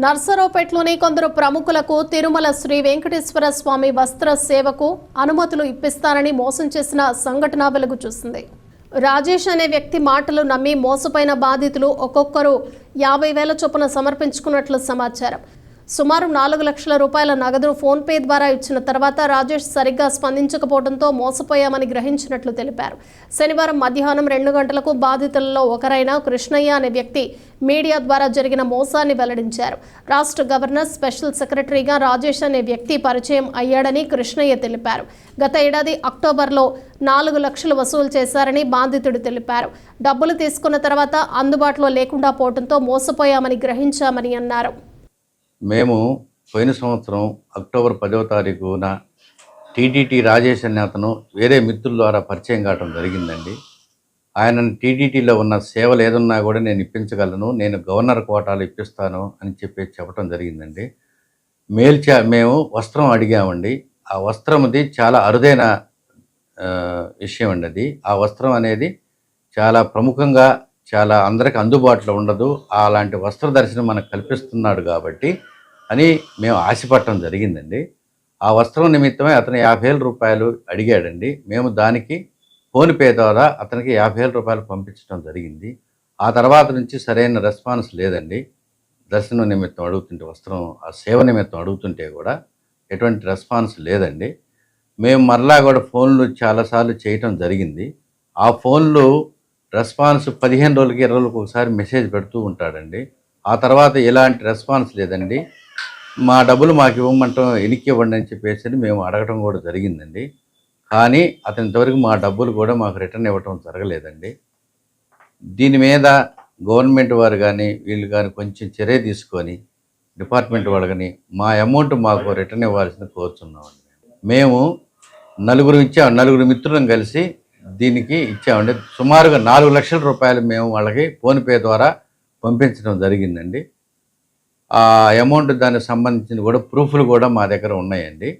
నర్సరావుపేటలోని కొందరు ప్రముఖులకు తిరుమల శ్రీ వెంకటేశ్వర స్వామి వస్త్ర సేవకు అనుమతులు ఇప్పిస్తారని మోసం చేసిన సంఘటన వెలుగు చూసింది. రాజేష్ అనే వ్యక్తి మాటలు నమ్మి మోసపోయిన బాధితులు ఒక్కొక్కరు యాభై వేల చొప్పున సమర్పించుకున్నట్లు సమాచారం. సుమారు నాలుగు లక్షల రూపాయల నగదు ఫోన్పే ద్వారా ఇచ్చిన తర్వాత రాజేష్ సరిగ్గా స్పందించకపోవడంతో మోసపోయామని గ్రహించినట్లు తెలిపారు. శనివారం మధ్యాహ్నం రెండు గంటలకు బాధితులలో ఒకరైన కృష్ణయ్య అనే వ్యక్తి మీడియా ద్వారా జరిగిన మోసాన్ని వెల్లడించారు. రాష్ట్ర గవర్నర్ స్పెషల్ సెక్రటరీగా రాజేష్ అనే వ్యక్తి పరిచయం అయ్యాడని కృష్ణయ్య తెలిపారు. గత ఏడాది అక్టోబర్లో నాలుగు లక్షలు వసూలు చేశారని బాధితుడు తెలిపారు. డబ్బులు తీసుకున్న తర్వాత అందుబాటులో లేకుండా పోవడంతో మోసపోయామని గ్రహించామని అన్నారు. మేము పోయిన సంవత్సరం అక్టోబర్ పదవ తారీఖున టీటీటీ రాజేష్ అనే అతను వేరే మిత్రుల ద్వారా పరిచయం కావడం జరిగిందండి. ఆయన టీటీటీలో ఉన్న సేవలు ఏదన్నా కూడా నేను ఇప్పించగలను నేను గవర్నర్ కోటాలు ఇప్పిస్తాను అని చెప్పి చెప్పడం జరిగిందండి. మేల్చా మేము వస్త్రం అడిగామండి. ఆ వస్త్రంది చాలా అరుదైన విషయం అండి అది ఆ వస్త్రం అనేది చాలా ప్రముఖంగా చాలా అందరికి అందుబాటులో ఉండదు. అలాంటి వస్త్ర దర్శనం మనకు కల్పిస్తున్నాడు కాబట్టి అని మేము ఆశపడటం జరిగిందండి. ఆ వస్త్రం నిమిత్తమే అతను యాభై వేల రూపాయలు అడిగాడండి. మేము దానికి ఫోన్పే ద్వారా అతనికి యాభై వేల రూపాయలు పంపించడం జరిగింది. ఆ తర్వాత నుంచి సరైన రెస్పాన్స్ లేదండి. దర్శనం నిమిత్తం అడుగుతుంటే వస్త్రం ఆ సేవ నిమిత్తం అడుగుతుంటే కూడా ఎటువంటి రెస్పాన్స్ లేదండి. మేము మరలా కూడా ఫోన్లు చాలాసార్లు చేయటం జరిగింది. ఆ ఫోన్లు రెస్పాన్స్ పదిహేను రోజులకి ఇరవై రోజులకు ఒకసారి మెసేజ్ పెడుతూ ఉంటాడండి. ఆ తర్వాత ఎలాంటి రెస్పాన్స్ లేదండి. మా డబ్బులు మాకు ఇవ్వమంటాం ఎనికి ఇవ్వండి అని చెప్పేసి మేము అడగటం కూడా జరిగిందండి. కానీ అతని ఇంతవరకు మా డబ్బులు కూడా మాకు రిటర్న్ ఇవ్వటం జరగలేదండి. దీని మీద గవర్నమెంట్ వారు కానీ వీళ్ళు కానీ కొంచెం చర్య తీసుకొని డిపార్ట్మెంట్ వాళ్ళు కానీ మా అమౌంట్ మాకు రిటర్న్ ఇవ్వాల్సింది కోరుతున్నామండి మేము నలుగురు ఇచ్చాం నలుగురు మిత్రులను కలిసి దీనికి ఇచ్చామండి. సుమారుగా నాలుగు లక్షల రూపాయలు మేము వాళ్ళకి ఫోన్పే ద్వారా పంపించడం జరిగిందండి. ఆ అమౌంట్ దానికి సంబంధించిన కూడా ప్రూఫ్లు కూడా మా దగ్గర ఉన్నాయండి.